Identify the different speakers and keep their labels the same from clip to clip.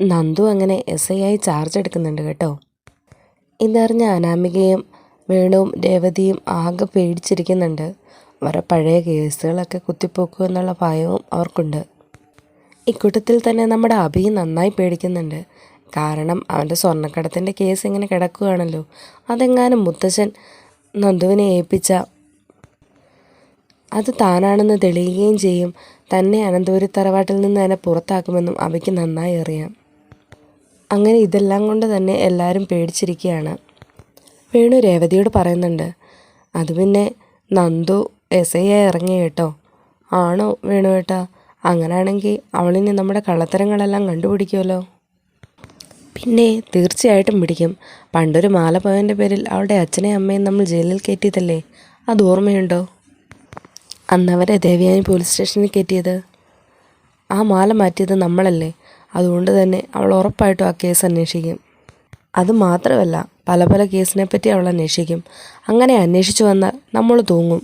Speaker 1: നന്ദു അങ്ങനെ S I ആയി charge എടുക്കുന്നുണ്ട് കേട്ടോ. ഇതറിഞ്ഞ അനാമികയും വേണുവും രേവതിയും ആകെ പേടിച്ചിരിക്കുന്നുണ്ട്. അവരുടെ പഴയ കേസുകളൊക്കെ കുത്തിപ്പോക്കും എന്നുള്ള ഭയവും അവർക്കുണ്ട്. ഇക്കൂട്ടത്തിൽ തന്നെ നമ്മുടെ അഭി നന്നായി പേടിക്കുന്നുണ്ട്. കാരണം അവന്റെ സ്വർണക്കടത്തിന്റെ കേസ് ഇങ്ങനെ കിടക്കുകയാണല്ലോ. അതെങ്ങാനും മുത്തശ്ശൻ നന്ദുവിനെ ഏൽപ്പിച്ച അത് താനാണെന്ന് തെളിയുകയും ചെയ്യും. തന്നെ അനന്തപുരി തറവാട്ടിൽ നിന്ന് തന്നെ പുറത്താക്കുമെന്നും അവയ്ക്ക് നന്നായി അറിയാം. അങ്ങനെ ഇതെല്ലാം കൊണ്ട് തന്നെ എല്ലാവരും പേടിച്ചിരിക്കുകയാണ്. വേണു രേവതിയോട് പറയുന്നുണ്ട് അത് പിന്നെ നന്ദു എസ് ഐ ഇറങ്ങി കേട്ടോ. ആണോ വേണു ഏട്ടാ? അങ്ങനെയാണെങ്കിൽ അവളിനി നമ്മുടെ കള്ളത്തരങ്ങളെല്ലാം കണ്ടുപിടിക്കുമല്ലോ പിന്നെ തീർച്ചയായിട്ടും പിടിക്കും. പണ്ടൊരു മാല പോയതിന്റെ പേരിൽ അവളുടെ അച്ഛനെയും അമ്മയും നമ്മൾ ജയിലിൽ കയറ്റിയതല്ലേ? അത് ഓർമ്മയുണ്ടോ? അന്നവരെ ദേവയാനി പോലീസ് സ്റ്റേഷനിൽ കയറ്റിയത്. ആ മാല മാറ്റിയത് നമ്മളല്ലേ. അതുകൊണ്ട് തന്നെ അവൾ ഉറപ്പായിട്ടും ആ കേസ് അന്വേഷിക്കും. അത് മാത്രമല്ല പല പല കേസിനെ പറ്റി അവൾ അന്വേഷിക്കും. അങ്ങനെ അന്വേഷിച്ചു വന്നാൽ നമ്മൾ തൂങ്ങും.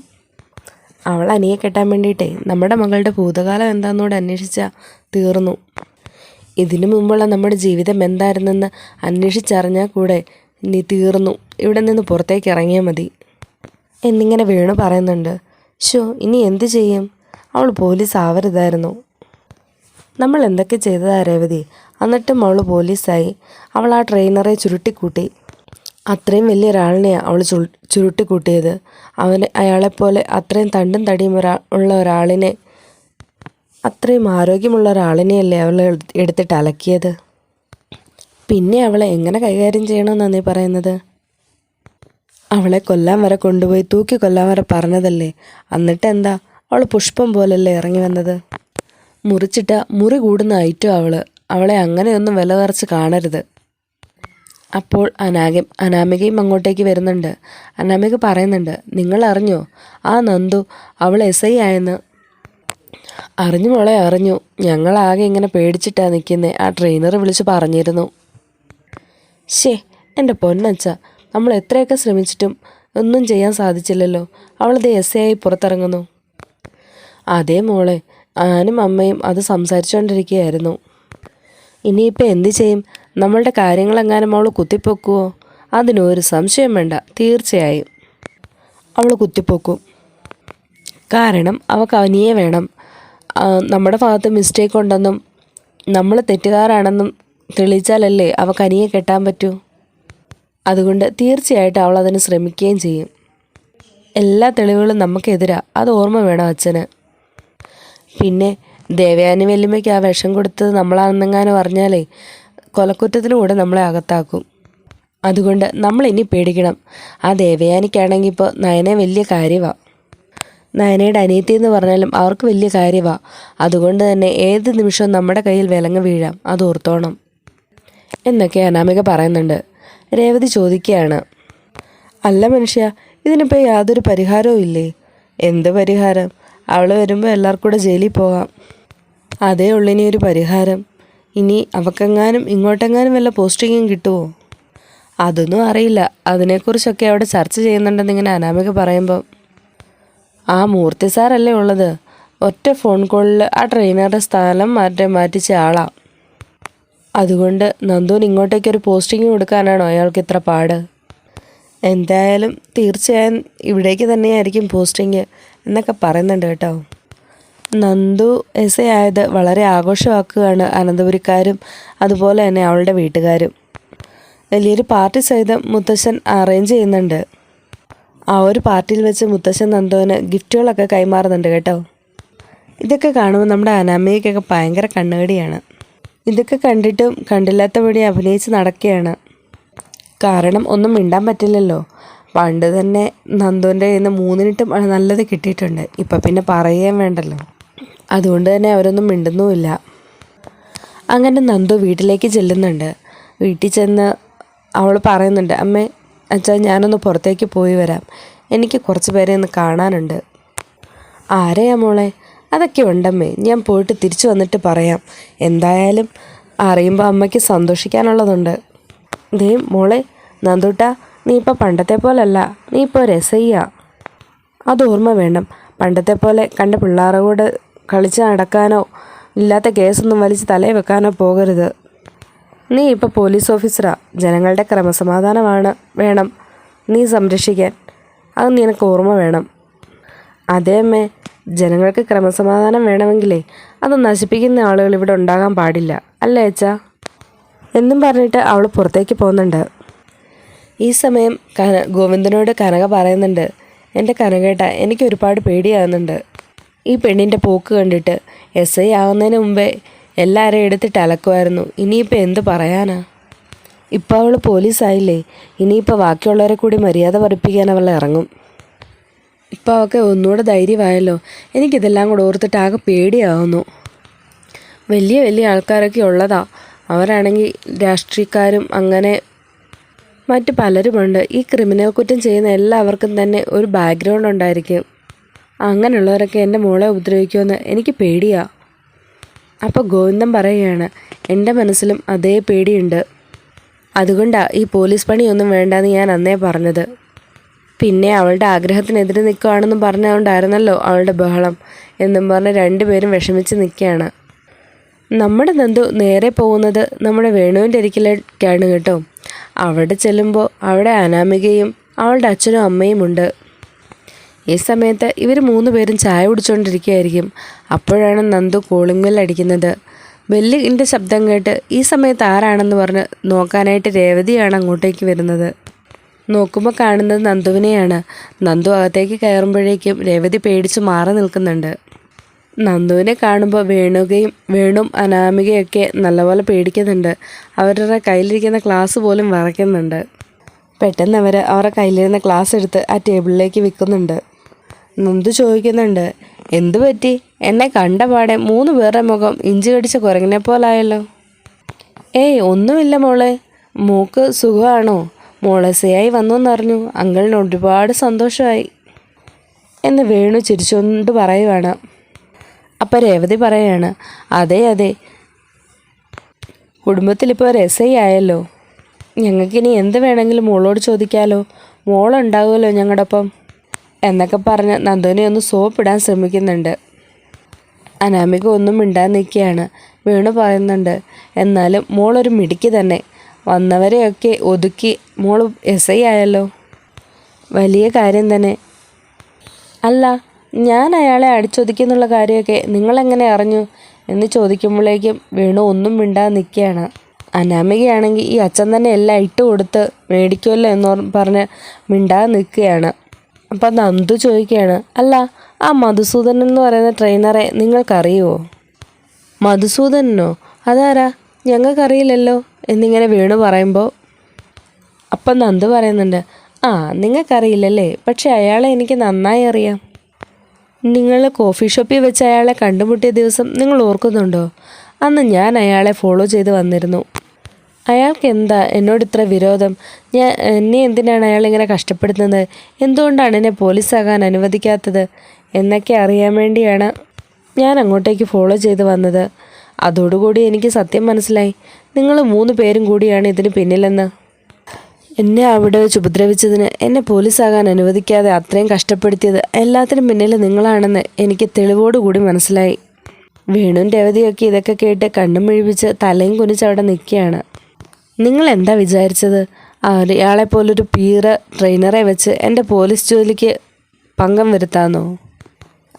Speaker 1: അവൾ അനിയെ കെട്ടാൻ വേണ്ടിയിട്ടേ നമ്മുടെ മകളുടെ ഭൂതകാലം എന്താണെന്നോട് അന്വേഷിച്ചാൽ തീർന്നു. ഇതിനു മുമ്പുള്ള നമ്മുടെ ജീവിതം എന്തായിരുന്നെന്ന് അന്വേഷിച്ചറിഞ്ഞാൽ കൂടെ നീ തീർന്നു. ഇവിടെ നിന്ന് പുറത്തേക്ക് ഇറങ്ങിയാൽ മതി. എന്നിങ്ങനെ വീണു പറയുന്നുണ്ട്. ഷോ ഇനി എന്ത് ചെയ്യും? അവൾ പോലീസ് ആവരുതായിരുന്നു. നമ്മൾ എന്തൊക്കെ ചെയ്തതാ രേവതി? എന്നിട്ടും അവൾ പോലീസായി. അവൾ ആ ട്രെയിനറെ ചുരുട്ടിക്കൂട്ടി. അത്രയും വലിയ ഒരാളിനെയാണ് അവൾ ചു ചുരുട്ടിക്കൂട്ടിയത്. അവന് അയാളെപ്പോലെ അത്രയും തണ്ടും തടിയും ഒരാ ഉള്ള ഒരാളിനെ അത്രയും ആരോഗ്യമുള്ള ഒരാളിനെയല്ലേ അവൾ എടുത്തിട്ട് അലക്കിയത്? പിന്നെ അവളെ എങ്ങനെ കൈകാര്യം ചെയ്യണമെന്നാണ് നീ പറയുന്നത്? അവളെ കൊല്ലാൻ വരെ കൊണ്ടുപോയി തൂക്കി കൊല്ലാൻ വരെ പറഞ്ഞതല്ലേ? എന്നിട്ടെന്താ? അവൾ പുഷ്പം പോലല്ലേ ഇറങ്ങി വന്നത്? മുറിച്ചിട്ട മുറി കൂടുന്ന ഐറ്റം അവൾ. അവളെ അങ്ങനെയൊന്നും വില കുറച്ച് കാണരുത്. അപ്പോൾ അനാഗ അനാമികയും അങ്ങോട്ടേക്ക് വരുന്നുണ്ട്. അനാമിക പറയുന്നുണ്ട് നിങ്ങൾ അറിഞ്ഞോ ആ നന്ദു അവൾ എസ് ഐ ആയെന്ന്. അറിഞ്ഞു മോളെ അറിഞ്ഞു. ഞങ്ങളാകെ ഇങ്ങനെ പേടിച്ചിട്ടാണ് നിൽക്കുന്നത് ആ ട്രെയിനർ വിളിച്ച് പറഞ്ഞിരുന്നു. ശേ എന്റെ പൊന്നച്ച നമ്മൾ എത്രയൊക്കെ ശ്രമിച്ചിട്ടും ഒന്നും ചെയ്യാൻ സാധിച്ചില്ലല്ലോ. അവളത് എസ് ഐ ആയി പുറത്തിറങ്ങുന്നു. അതേ മോളെ ഞാനും അമ്മയും അത് സംസാരിച്ചുകൊണ്ടിരിക്കുകയായിരുന്നു ഇനിയിപ്പോൾ എന്തു ചെയ്യും? നമ്മളുടെ കാര്യങ്ങളെങ്ങാനും അവൾ കുത്തിപ്പൊക്കുവോ? അതിനൊരു സംശയം വേണ്ട തീർച്ചയായും. അവൾ കുത്തിപ്പൊക്കും. കാരണം അവൾക്ക് അവനിയെ വേണം. നമ്മുടെ ഭാഗത്ത് മിസ്റ്റേക്ക് ഉണ്ടെന്നും നമ്മൾ തെറ്റുകാരാണെന്നും തെളിയിച്ചാലല്ലേ അവൾക്ക് അനിയെ കെട്ടാൻ പറ്റൂ? അതുകൊണ്ട് തീർച്ചയായിട്ടും അവൾ അതിന് ശ്രമിക്കുകയും ചെയ്യും. എല്ലാ തെളിവുകളും നമുക്കെതിരാ. അത് ഓർമ്മ വേണം അച്ഛന്. പിന്നെ ദേവയാനി വല്യമ്മയ്ക്ക് ആ വിഷം കൊടുത്തത് നമ്മളാണെന്നെങ്ങാനും അറിഞ്ഞാലേ കൊലക്കുറ്റത്തിലൂടെ നമ്മളെ അകത്താക്കും. അതുകൊണ്ട് നമ്മൾ ഇനി പേടിക്കണം. ആ ദേവയാനിക്കാണെങ്കിൽ ഇപ്പോൾ നയനെ വലിയ കാര്യമാണ് നയനയുടെ അനിയത്തി എന്ന് പറഞ്ഞാലും അവർക്ക് വലിയ കാര്യമാണ് അതുകൊണ്ട് തന്നെ ഏത് നിമിഷവും നമ്മുടെ കയ്യിൽ വിലങ്ങ് വീഴാം. അത് ഓർത്തോണം. എന്നൊക്കെ അനാമിക പറയുന്നുണ്ട്. രേവതി ചോദിക്കുകയാണ്. അല്ല മനുഷ്യ ഇതിനിപ്പോൾ യാതൊരു പരിഹാരവും ഇല്ലേ? എന്ത് പരിഹാരം? അവൾ വരുമ്പോൾ എല്ലാവർക്കും കൂടെ ജയിലിൽ പോകാം. അതേ ഉള്ളിനി ഒരു പരിഹാരം. ഇനി അവക്കെങ്ങാനും ഇങ്ങോട്ടെങ്ങാനും വല്ല പോസ്റ്റിങ്ങും കിട്ടുമോ അതൊന്നും അറിയില്ല. അതിനെക്കുറിച്ചൊക്കെ അവിടെ ചർച്ച ചെയ്യുന്നുണ്ടെന്ന് ഇങ്ങനെ അനാമിക പറയുമ്പോൾ ആ മൂർത്തി സാറല്ലേ ഉള്ളത്? ഒറ്റ ഫോൺ കോളിൽ ആ ട്രെയിനറുടെ സ്ഥലം മാറ്റി മാറ്റിച്ച ആളാ. അതുകൊണ്ട് നന്ദുവിന് ഇങ്ങോട്ടേക്കൊരു പോസ്റ്റിംഗ് കൊടുക്കാനാണോ അയാൾക്ക് ഇത്ര പാട്? എന്തായാലും തീർച്ചയായും ഇവിടേക്ക് തന്നെയായിരിക്കും പോസ്റ്റിംഗ് എന്നൊക്കെ പറയുന്നുണ്ട് കേട്ടോ. നന്ദു എസ് എ ആയത് വളരെ ആഘോഷമാക്കുകയാണ് അനന്തപുരിക്കാരും അതുപോലെ തന്നെ അവളുടെ വീട്ടുകാരും. വലിയൊരു പാർട്ടി സഹിതം മുത്തശ്ശൻ അറേഞ്ച് ചെയ്യുന്നുണ്ട്. ആ ഒരു പാർട്ടിയിൽ വെച്ച് മുത്തശ്ശൻ നന്ദുവിന് ഗിഫ്റ്റുകളൊക്കെ കൈമാറുന്നുണ്ട് കേട്ടോ. ഇതൊക്കെ കാണുമ്പോൾ നമ്മുടെ അനാമയ്ക്കൊക്കെ ഭയങ്കര കണ്ണുകടിയാണ്. ഇതൊക്കെ കണ്ടിട്ടും കണ്ടില്ലാത്ത വഴി അഭിനയിച്ച് നടക്കുകയാണ്. കാരണം ഒന്നും മിണ്ടാൻ പറ്റില്ലല്ലോ. പണ്ട് തന്നെ നന്ദുവിന്റെ കയ്യിൽ നിന്ന് മൂന്നിനിട്ട് നല്ലത് കിട്ടിയിട്ടുണ്ട്. ഇപ്പം പിന്നെ പറയുകയും വേണ്ടല്ലോ. അതുകൊണ്ട് തന്നെ അവരൊന്നും മിണ്ടുന്നുമില്ല. അങ്ങനെ നന്ദു വീട്ടിലേക്ക് ചെല്ലുന്നുണ്ട്. വീട്ടിൽ ചെന്ന് അവൾ പറയുന്നുണ്ട് അമ്മേ അച്ഛാ ഞാനൊന്ന് പുറത്തേക്ക് പോയി വരാം. എനിക്ക് കുറച്ച് പേരെ ഒന്ന് കാണാനുണ്ട്. ആരെയാ മോളെ? അതൊക്കെ ഉണ്ടമ്മേ. ഞാൻ പോയിട്ട് തിരിച്ചു വന്നിട്ട് പറയാം. എന്തായാലും അറിയുമ്പോൾ അമ്മയ്ക്ക് സന്തോഷിക്കാനുള്ളതുണ്ട്. ദേ മോളെ നന്ദുട്ട നീ ഇപ്പോൾ പണ്ടത്തെ പോലല്ല നീ ഇപ്പോൾ രസയ്യ. അത് ഓർമ്മ വേണം. പണ്ടത്തെ പോലെ കണ്ട പിള്ളേരുടെ കൂടെ കളിച്ച് നടക്കാനോ ഇല്ലാത്ത കേസൊന്നും വലിച്ച് തലയിൽ വെക്കാനോ പോകരുത്. നീ ഇപ്പോൾ പോലീസ് ഓഫീസറാ. ജനങ്ങളുടെ ക്രമസമാധാനമാണ് വേണം നീ സംരക്ഷിക്കാൻ. അത് നിനക്ക് ഓർമ്മ വേണം. അതേമേ ജനങ്ങൾക്ക് ക്രമസമാധാനം വേണമെങ്കിലേ അത് നശിപ്പിക്കുന്ന ആളുകൾ ഇവിടെ ഉണ്ടാകാൻ പാടില്ല. അല്ലേ അച്ഛാ? എന്നും പറഞ്ഞിട്ട് അവൾ പുറത്തേക്ക് പോകുന്നുണ്ട്. ഈ സമയം കന ഗോവിന്ദനോട് കനക പറയുന്നുണ്ട് എന്റെ കനകേട്ട എനിക്ക് ഒരുപാട് പേടിയാകുന്നുണ്ട് ഈ പെണ്ണിന്റെ പോക്ക് കണ്ടിട്ട് എസ് ഐ ആവുന്നതിന് മുമ്പേ എല്ലാവരെയും എടുത്തിട്ട് അലക്കുമായിരുന്നു. ഇനിയിപ്പോൾ എന്ത് പറയാനാ? ഇപ്പോൾ അവൾ പോലീസായില്ലേ? ഇനിയിപ്പോൾ ബാക്കിയുള്ളവരെ കൂടി മര്യാദ പഠിപ്പിക്കാൻ അവൾ ഇറങ്ങും. ഇപ്പോൾ അവൾക്ക് ഒന്നുകൂടെ ധൈര്യമായല്ലോ. എനിക്കിതെല്ലാം കൂടെ ഓർത്തിട്ട് ആകെ പേടിയാവുന്നു. വലിയ വലിയ ആൾക്കാരൊക്കെ ഉള്ളതാ. അവരാണെങ്കിൽ രാഷ്ട്രീയക്കാരും അങ്ങനെ മറ്റ് പലരുമുണ്ട്. ഈ ക്രിമിനൽ കുറ്റം ചെയ്യുന്ന എല്ലാവർക്കും തന്നെ ഒരു ബാക്ക്ഗ്രൗണ്ട് ഉണ്ടായിരിക്കും. അങ്ങനെയുള്ളവരൊക്കെ എന്റെ മോളെ ഉപദ്രവിക്കുമെന്ന് എനിക്ക് പേടിയാ. അപ്പോൾ ഗോവിന്ദൻ പറയുകയാണ് എന്റെ മനസ്സിലും അതേ പേടിയുണ്ട്. അതുകൊണ്ടാണ് ഈ പോലീസ് പണിയൊന്നും വേണ്ടെന്ന് ഞാൻ അന്നേ പറഞ്ഞത്. പിന്നെ അവളുടെ ആഗ്രഹത്തിനെതിരെ നിൽക്കുകയാണെന്നും പറഞ്ഞുകൊണ്ടായിരുന്നല്ലോ അവളുടെ ബഹളം എന്നും പറഞ്ഞ് രണ്ടുപേരും വിഷമിച്ച് നിൽക്കുകയാണ്. നമ്മുടെ നന്ദു നേരെ പോകുന്നത് നമ്മുടെ വേണുവിന്റെ ഒരിക്കലേക്കാണ് കേട്ടോ. അവിടെ ചെല്ലുമ്പോൾ അവിടെ അനാമികയും അവളുടെ അച്ഛനും അമ്മയും ഉണ്ട്. ഈ സമയത്ത് ഇവർ മൂന്ന് പേരും ചായ കുടിച്ചുകൊണ്ടിരിക്കുകയായിരിക്കും അപ്പോഴാണ് നന്ദു കോളിംഗ് ബെൽ അടിക്കുന്നത്. ബെല്ലിന്റെ ശബ്ദം കേട്ട് ഈ സമയത്ത് ആരാണെന്ന് പറഞ്ഞ് നോക്കാനായിട്ട് രേവതിയാണ് അങ്ങോട്ടേക്ക് വരുന്നത്. നോക്കുമ്പോൾ കാണുന്നത് നന്ദുവിനെയാണ്. നന്ദു അകത്തേക്ക് കയറുമ്പോഴേക്കും രേവതി പേടിച്ച് മാറി നിൽക്കുന്നുണ്ട്. നന്ദുവിനെ കാണുമ്പോൾ വേണുകയും വേണും അനാമികയൊക്കെ നല്ലപോലെ പേടിക്കുന്നുണ്ട്. അവരുടെ കയ്യിലിരിക്കുന്ന ക്ലാസ് പോലും വിറയ്ക്കുന്നുണ്ട്. പെട്ടെന്ന് അവർ അവരുടെ കയ്യിലിരുന്ന ക്ലാസ് എടുത്ത് ആ ടേബിളിലേക്ക് വിൽക്കുന്നുണ്ട് നന്ദു ചോദിക്കുന്നുണ്ട് എന്തു പറ്റി? എന്നെ കണ്ട പാടെ മൂന്ന് പേരുടെ മുഖം ഇഞ്ചി കടിച്ച കുരങ്ങിനെ പോലായല്ലോ. ഏയ് ഒന്നുമില്ല മോളെ. മൂക്ക് സുഖമാണോ? മോളെ സയായി വന്നു എന്നറിഞ്ഞു അങ്കിളിന് ഒരുപാട് സന്തോഷമായി. എന്ന് വേണു ചിരിച്ചുകൊണ്ട് പറയുവാണ്. അപ്പം രേവതി പറയാണ് അതെ അതെ. കുടുംബത്തിലിപ്പോൾ ഒരു ആയല്ലോ. ഞങ്ങൾക്കിനി എന്ത് വേണമെങ്കിലും മോളോട് ചോദിക്കാലോ. മോളുണ്ടാവുമല്ലോ ഞങ്ങളുടെ ഒപ്പം എന്നൊക്കെ പറഞ്ഞ് നന്ദുവിനെ ഒന്ന് സോപ്പിടാൻ ശ്രമിക്കുന്നുണ്ട്. അനാമിക ഒന്നും മിണ്ടാൻ നിൽക്കുകയാണ്. വീണു പറയുന്നുണ്ട് എന്നാലും മോളൊരു മിടുക്കി തന്നെ. വന്നവരെയൊക്കെ ഒതുക്കി മോൾ എസ് ഐ ആയല്ലോ. വലിയ കാര്യം തന്നെ. അല്ല ഞാൻ അയാളെ അടിച്ചൊതുക്കിയെന്നുള്ള കാര്യമൊക്കെ നിങ്ങളെങ്ങനെ അറിഞ്ഞു? എന്ന് ചോദിക്കുമ്പോഴേക്കും വേണു ഒന്നും മിണ്ടാതെ നിൽക്കുകയാണ്. അനാമികയാണെങ്കിൽ ഈ അച്ഛൻ തന്നെ എല്ലാം ഇട്ട് കൊടുത്ത് മേടിക്കുമല്ലോ എന്ന് പറഞ്ഞ് മിണ്ടാതെ നിൽക്കുകയാണ്. അപ്പം നന്ദു ചോദിക്കുകയാണ് അല്ല ആ മധുസൂദനൻ എന്ന് പറയുന്ന ട്രെയിനറെ നിങ്ങൾക്കറിയുമോ മധുസൂദനോ അതാരാ? ഞങ്ങൾക്കറിയില്ലല്ലോ എന്നിങ്ങനെ വീണു പറയുമ്പോൾ അപ്പം നന്ദു പറയുന്നുണ്ട് ആ നിങ്ങൾക്കറിയില്ലല്ലേ പക്ഷെ അയാളെ എനിക്ക് നന്നായി അറിയാം. നിങ്ങൾ കോഫി ഷോപ്പിൽ വെച്ച് അയാളെ കണ്ടുമുട്ടിയ ദിവസം നിങ്ങൾ ഓർക്കുന്നുണ്ടോ? അന്ന് ഞാൻ അയാളെ ഫോളോ ചെയ്ത് വന്നിരുന്നു. അയാൾക്ക് എന്താ എന്നോട് ഇത്ര വിരോധം? ഞാൻ എന്നെ എന്തിനാണ് അയാൾ ഇങ്ങനെ കഷ്ടപ്പെടുന്നത് എന്തുകൊണ്ടാണ് എന്നെ പോലീസാകാൻ അനുവദിക്കാത്തത്? എന്നൊക്കെ അറിയാൻ വേണ്ടിയാണ് ഞാൻ അങ്ങോട്ടേക്ക് ഫോളോ ചെയ്ത് വന്നത്. അതോടുകൂടി എനിക്ക് സത്യം മനസ്സിലായി. നിങ്ങൾ മൂന്ന് പേരും കൂടിയാണ് ഇതിന് പിന്നിലെന്ന്. എന്നെ അവിടെ വെച്ച് ഉപദ്രവിച്ചതിന് എന്നെ പോലീസാകാൻ അനുവദിക്കാതെ അത്രയും കഷ്ടപ്പെടുത്തിയത് എല്ലാത്തിനും പിന്നിൽ നിങ്ങളാണെന്ന് എനിക്ക് തെളിവോടുകൂടി മനസ്സിലായി. വേണുവിന്റെ രവതിയൊക്കെ ഇതൊക്കെ കേട്ട് കണ്ണും മിഴിപ്പിച്ച് തലയും കുനിച്ച് അവിടെ നിൽക്കുകയാണ്. നിങ്ങൾ എന്താ വിചാരിച്ചത്? അയാളെ പോലൊരു പീറ് ട്രെയിനറെ വെച്ച് എന്റെ പോലീസ് ജോലിക്ക് പങ്കം വരുത്താന്നോ?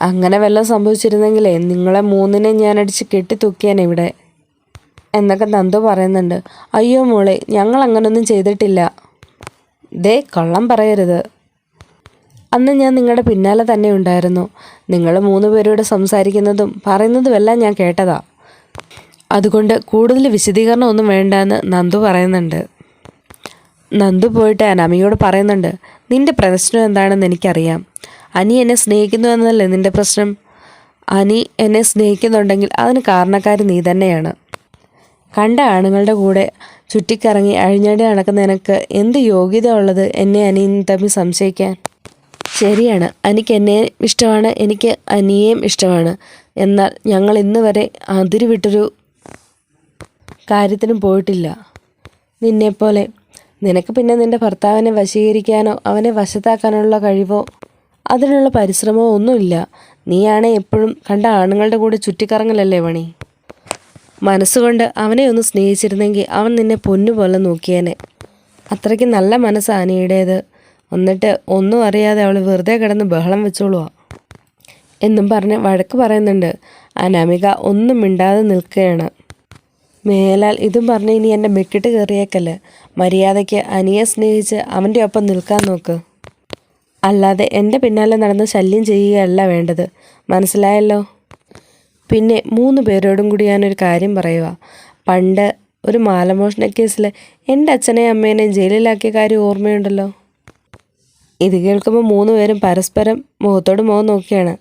Speaker 1: അങ്ങനെ വല്ലതും സംഭവിച്ചിരുന്നെങ്കിലേ നിങ്ങളെ മൂന്നിനെ ഞാൻ അടിച്ച് കെട്ടിത്തൂക്കിയാൻ ഇവിടെ. എന്നൊക്കെ നന്ദു പറയുന്നുണ്ട്. അയ്യോ മോളെ ഞങ്ങൾ അങ്ങനൊന്നും ചെയ്തിട്ടില്ല. ദേ കള്ളം പറയരുത്. അന്ന് ഞാൻ നിങ്ങളുടെ പിന്നാലെ തന്നെ ഉണ്ടായിരുന്നു. നിങ്ങൾ മൂന്ന് പേരോട് സംസാരിക്കുന്നതും പറയുന്നതുമെല്ലാം ഞാൻ കേട്ടതാ. അതുകൊണ്ട് കൂടുതൽ വിശദീകരണം ഒന്നും വേണ്ടെന്ന് നന്ദു പറയുന്നുണ്ട്. നന്ദു പോയിട്ട് അനാമിയോട് പറയുന്നുണ്ട് നിന്റെ പ്രശ്നം എന്താണെന്ന് എനിക്കറിയാം. അനി എന്നെ സ്നേഹിക്കുന്നു എന്നല്ലേ നിന്റെ പ്രശ്നം? അനി എന്നെ സ്നേഹിക്കുന്നുണ്ടെങ്കിൽ അതിന് കാരണക്കാർ നീ തന്നെയാണ്. കണ്ട ആണുങ്ങളുടെ കൂടെ ചുറ്റിക്കറങ്ങി അഴിഞ്ഞടി നടക്കുന്ന നിനക്ക് എന്ത് യോഗ്യത ഉള്ളത് എന്നെ അനിയും തമ്മിൽ സംശയിക്കാൻ? ശരിയാണ്. അനിക്ക് എന്നെ ഇഷ്ടമാണ് എനിക്ക് അനിയേയും ഇഷ്ടമാണ്. എന്നാൽ ഞങ്ങൾ ഇന്ന് വരെ അതിരുവിട്ടൊരു കാര്യത്തിനും പോയിട്ടില്ല. നിന്നെപ്പോലെ നിനക്ക് പിന്നെ നിന്റെ ഭർത്താവിനെ വശീകരിക്കാനോ അവനെ വശത്താക്കാനുള്ള കഴിവോ അതിനുള്ള പരിശ്രമമോ ഒന്നുമില്ല. നീയാണെ എപ്പോഴും കണ്ട ആണുങ്ങളുടെ കൂടെ ചുറ്റിക്കറങ്ങലല്ലേ പണി മനസ്സുകൊണ്ട് അവനെ ഒന്ന് സ്നേഹിച്ചിരുന്നെങ്കിൽ അവൻ നിന്നെ പൊന്നുപോലെ നോക്കിയേനെ. അത്രയ്ക്ക് നല്ല മനസ്സാണ് അനിയുടേത്. എന്നിട്ട് ഒന്നും അറിയാതെ അവൾ വെറുതെ കിടന്ന് ബഹളം വെച്ചോളുക എന്നും പറഞ്ഞ് വഴക്ക് പറയുന്നുണ്ട്. അനാമിക ഒന്നും മിണ്ടാതെ നിൽക്കുകയാണ്. മേലാൽ ഇതും പറഞ്ഞ് ഇനി എന്റെ മെക്കിട്ട് കയറിയേക്കല്ലേ. മര്യാദയ്ക്ക് അനിയെ സ്നേഹിച്ച് അവന്റെ ഒപ്പം നിൽക്കാൻ നോക്ക്. അല്ലാതെ എന്റെ പിന്നാലെ നടന്ന് ശല്യം ചെയ്യുകയല്ല വേണ്ടത്. മനസ്സിലായല്ലോ? പിന്നെ മൂന്ന് പേരോടും കൂടി ഞാനൊരു കാര്യം പറയുക പണ്ട് ഒരു മാലമോഷണ കേസിൽ എന്റെ അച്ഛനെയും അമ്മേനെയും ജയിലിലാക്കിയ കാര്യം ഓർമ്മയുണ്ടല്ലോ? ഇത് കേൾക്കുമ്പോൾ മൂന്ന് പേരും പരസ്പരം മുഖത്തോട് മുഖം നോക്കിയാണ്.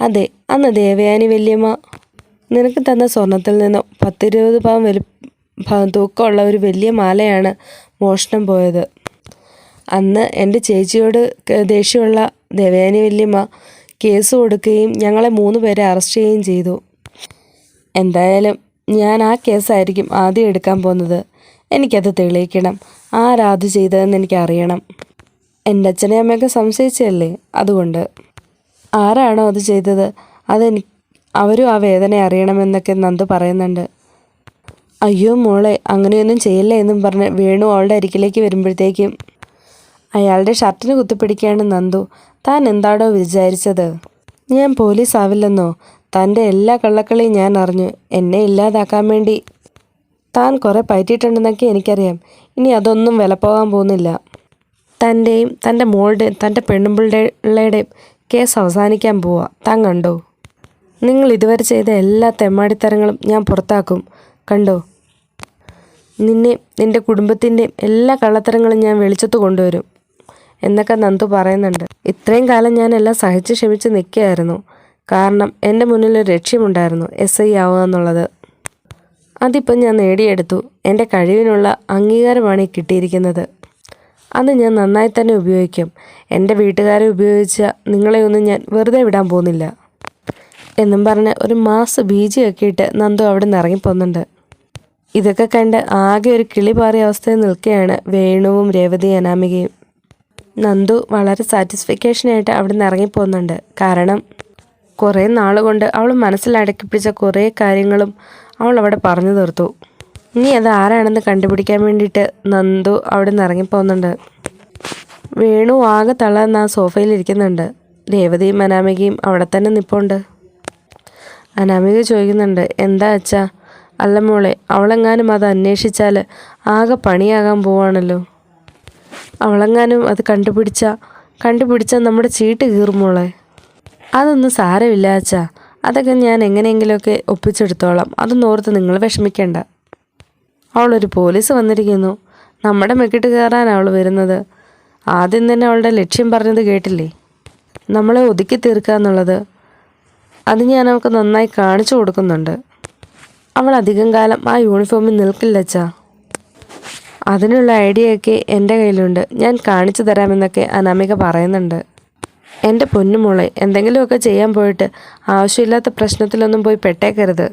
Speaker 1: അതെ അന്ന് ദേവയാനി വല്യമ്മ നിനക്ക് തന്ന സ്വർണത്തിൽ നിന്ന് പത്തിരുപത് പവൻ വലി തൂക്കമുള്ള ഒരു വലിയ മാലയാണ് മോഷണം പോയത്. അന്ന് എന്റെ ചേച്ചിയോട് ദേഷ്യമുള്ള ദേവയാനി വല്യമ്മ കേസ് കൊടുക്കുകയും ഞങ്ങളെ മൂന്ന് പേരെ അറസ്റ്റ് ചെയ്യുകയും ചെയ്തു. എന്തായാലും ഞാൻ ആ കേസായിരിക്കും ആദ്യം എടുക്കാൻ പോകുന്നത്. എനിക്കത് തെളിയിക്കണം. ആരാത് ചെയ്തതെന്ന് എനിക്കറിയണം. എന്റെ അച്ഛനെ അമ്മയൊക്കെ സംശയിച്ചല്ലേ അതുകൊണ്ട്. ആരാണോ അത് ചെയ്തത്? അതെനി അവരും ആ വേദന അറിയണമെന്നൊക്കെ നന്ദ് പറയുന്നുണ്ട്. അയ്യോ മോളെ അങ്ങനെയൊന്നും ചെയ്യല്ലേ എന്നും പറഞ്ഞ് വേണു അവളുടെ അരികിലേക്ക് വരുമ്പോഴത്തേക്കും അയാളുടെ ഷർട്ടിന് കുത്തിപ്പിടിക്കുകയാണ് നന്ദു. താൻ എന്താണോ വിചാരിച്ചത്? ഞാൻ പോലീസ് ആവില്ലെന്നോ തന്റെ എല്ലാ കള്ളക്കളിയും ഞാൻ അറിഞ്ഞു. എന്നെ ഇല്ലാതാക്കാൻ വേണ്ടി താൻ കുറേ പയറ്റിയിട്ടുണ്ടെന്നൊക്കെ എനിക്കറിയാം. ഇനി അതൊന്നും വില പോകാൻ പോകുന്നില്ല. തന്റെയും തന്റെ മോളുടെയും തന്റെ പെണ്ണുമ്പിള്ളയുടെയും കേസ് അവസാനിക്കാൻ പോവാ. താൻ കണ്ടോ? നിങ്ങൾ ഇതുവരെ ചെയ്ത എല്ലാ തെമ്മാടിത്തരങ്ങളും ഞാൻ പുറത്താക്കും. കണ്ടോ? നിന്നെ നിന്റെ കുടുംബത്തിന്റെയും എല്ലാ കള്ളത്തരങ്ങളും ഞാൻ വെളിച്ചത്ത് കൊണ്ടുവരും. എന്നൊക്കെ നന്ദു പറയുന്നുണ്ട്. ഇത്രയും കാലം ഞാൻ എല്ലാം സഹിച്ച് ക്ഷമിച്ച് നിൽക്കുകയായിരുന്നു. കാരണം എന്റെ മുന്നിൽ ഒരു ലക്ഷ്യമുണ്ടായിരുന്നു എസ് ഐ ആവുക എന്നുള്ളത്. അതിപ്പം ഞാൻ നേടിയെടുത്തു. എന്റെ കഴിവിനുള്ള അംഗീകാരമാണ് കിട്ടിയിരിക്കുന്നത്. അത് ഞാൻ നന്നായി തന്നെ ഉപയോഗിക്കും. എന്റെ വീട്ടുകാരെ ഉപയോഗിച്ച നിങ്ങളെ ഒന്നും ഞാൻ വെറുതെ വിടാൻ പോകുന്നില്ല. എന്നും പറഞ്ഞ് ഒരു മാസ് ബീജിയൊക്കെ ഇട്ട് നന്ദു അവിടെ നിന്ന് ഇറങ്ങിപ്പോകുന്നുണ്ട് ഇതൊക്കെ കണ്ട് ആകെ ഒരു കിളി പാറിയ അവസ്ഥയിൽ നിൽക്കുകയാണ് വേണുവും രേവതി അനാമികയും. നന്ദു വളരെ സാറ്റിസ്ഫിക്കേഷനായിട്ട് അവിടെ നിന്ന് ഇറങ്ങിപ്പോകുന്നുണ്ട് കാരണം കുറേ നാൾ കൊണ്ട് അവൾ മനസ്സിൽ അടക്കിപ്പിച്ച കുറേ കാര്യങ്ങളും അവൾ അവിടെ പറഞ്ഞു തീർത്തു. ഇനി അത് ആരാണെന്ന് കണ്ടുപിടിക്കാൻ വേണ്ടിയിട്ട് നന്ദു അവിടെ നിന്ന് ഇറങ്ങിപ്പോകുന്നുണ്ട്. വേണു ആകെ തളർന്ന് ആ സോഫയിൽ ഇരിക്കുന്നുണ്ട്. രേവതിയും അനാമികയും അവിടെ തന്നെ നിപ്പുണ്ട്. അനാമിക ചോദിക്കുന്നുണ്ട് എന്താ അച്ഛാ? അല്ല മോളെ അവളെങ്ങാനും അത് അന്വേഷിച്ചാൽ ആകെ പണിയാകാൻ പോവാണല്ലോ. അവളെങ്ങാനും അത് കണ്ടുപിടിച്ച കണ്ടുപിടിച്ചാൽ നമ്മുടെ ചീട്ട് കീറും മോളെ. അതൊന്നും സാരമില്ല അച്ഛാ. അതൊക്കെ ഞാൻ എങ്ങനെയെങ്കിലുമൊക്കെ ഒപ്പിച്ചെടുത്തോളാം. അതൊന്നും ഓർത്ത് നിങ്ങൾ വിഷമിക്കേണ്ട. അവളൊരു പോലീസ് വന്നിരിക്കുന്നു. നമ്മുടെ മെക്കിട്ട് കയറാൻ അവൾ വരുന്നത്. ആദ്യം തന്നെ അവളുടെ ലക്ഷ്യം പറഞ്ഞത് കേട്ടില്ലേ? നമ്മളെ ഒതുക്കി തീർക്കുക എന്നുള്ളത്. അത് ഞാൻ അവൾക്ക് നന്നായി കാണിച്ചു കൊടുക്കുന്നുണ്ട്. അവൾ അധികം കാലം ആ യൂണിഫോമിൽ നിൽക്കില്ല അച്ഛാ. അതിനുള്ള ഐഡിയ ഒക്കെ എന്റെ കയ്യിലുണ്ട്. ഞാൻ കാണിച്ചു തരാമെന്നൊക്കെ അനാമിക പറയുന്നുണ്ട്. എന്റെ പൊന്നുമോളെ എന്തെങ്കിലുമൊക്കെ ചെയ്യാൻ പോയിട്ട് ആവശ്യമില്ലാത്ത പ്രശ്നത്തിലൊന്നും പോയി പെട്ടേക്കരുത്.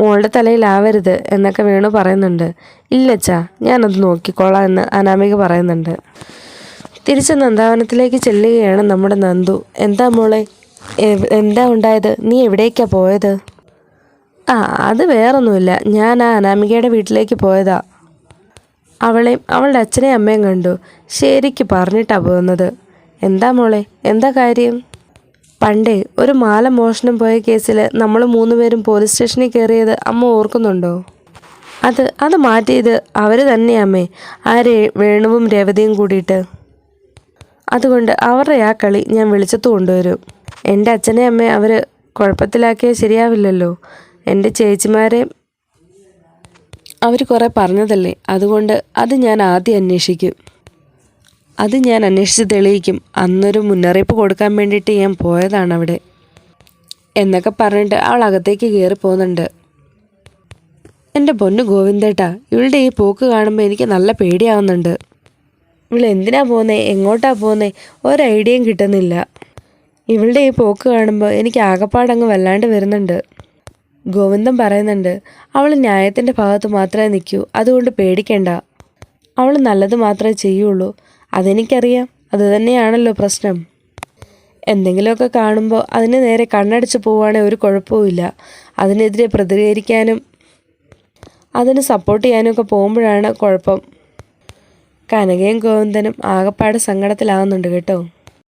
Speaker 1: മോളുടെ തലയിലാവരുത് എന്നൊക്കെ വേണു പറയുന്നുണ്ട്. ഇല്ലച്ചാ ഞാനത് നോക്കിക്കോളാം എന്ന് അനാമിക പറയുന്നുണ്ട്. തിരിച്ച് നന്ദാവനത്തിലേക്ക് ചെല്ലുകയാണ് നമ്മുടെ നന്ദു. എന്താ മോളെ? എന്താ ഉണ്ടായത്? നീ എവിടേക്കാണ് പോയത്? ആ അത് വേറൊന്നുമില്ല. ഞാൻ ആ അനാമികയുടെ വീട്ടിലേക്ക് പോയതാ. അവളെയും അവളുടെ അച്ഛനെയും അമ്മയും കണ്ടു. ശരിക്ക് പറഞ്ഞിട്ടാണ് പോകുന്നത് എന്താ മോളെ? എന്താ കാര്യം? പണ്ടേ ഒരു മാല മോഷണം പോയ കേസിൽ നമ്മൾ മൂന്നുപേരും പോലീസ് സ്റ്റേഷനിൽ കയറിയത് അമ്മ ഓർക്കുന്നുണ്ടോ? അത് അത് മാറ്റിയത് അവർ തന്നെയമ്മേ ആരെ വേണുവും രേവതിയും കൂടിയിട്ട്. അതുകൊണ്ട് അവരുടെ ആ കളി ഞാൻ വിളിച്ചത്ത് കൊണ്ടുവരും. എന്റെ അച്ഛനെ അമ്മയെ അവർ കുഴപ്പത്തിലാക്കിയാൽ ശരിയാവില്ലല്ലോ. എന്റെ ചേച്ചിമാരെ അവർ കുറേ പറഞ്ഞതല്ലേ? അതുകൊണ്ട് അത് ഞാൻ ആദ്യം അന്വേഷിക്കും. അത് ഞാൻ അന്വേഷിച്ച് തെളിയിക്കും. അന്നൊരു മുന്നറിയിപ്പ് കൊടുക്കാൻ വേണ്ടിയിട്ട് ഞാൻ പോയതാണ് അവിടെ എന്നൊക്കെ പറഞ്ഞിട്ട് അവൾ അകത്തേക്ക് കയറി പോകുന്നുണ്ട്. എന്റെ പൊന്നു ഗോവിന്ദേട്ടാ ഇവളുടെ ഈ പോക്ക് കാണുമ്പോൾ എനിക്ക് നല്ല പേടിയാവുന്നുണ്ട്. ഇവൾ എന്തിനാ പോകുന്നേ എങ്ങോട്ടാ പോകുന്നേ ഒരൈഡിയയും കിട്ടുന്നില്ല. ഇവളുടെ ഈ പോക്ക് കാണുമ്പോൾ എനിക്ക് ആകപ്പാടങ്ങ് വല്ലാണ്ട് വരുന്നുണ്ട്. ഗോവിന്ദൻ പറയുന്നുണ്ട് അവൾ ന്യായത്തിന്റെ ഭാഗത്ത് മാത്രമേ നിൽക്കൂ അതുകൊണ്ട് പേടിക്കേണ്ട. അവൾ നല്ലത് മാത്രമേ ചെയ്യുള്ളൂ. അതെനിക്കറിയാം. അത് തന്നെയാണല്ലോ പ്രശ്നം. എന്തെങ്കിലുമൊക്കെ കാണുമ്പോൾ അതിന് നേരെ കണ്ണടിച്ച് പോവുകയാണെങ്കിൽ ഒരു കുഴപ്പവുമില്ല അതിനെതിരെ പ്രതികരിക്കാനും അതിന് സപ്പോർട്ട് ചെയ്യാനും ഒക്കെ പോകുമ്പോഴാണ് കുഴപ്പം. കനകയും ഗോവിന്ദനും ആകപ്പാട് സങ്കടത്തിലാവുന്നുണ്ട് കേട്ടോ.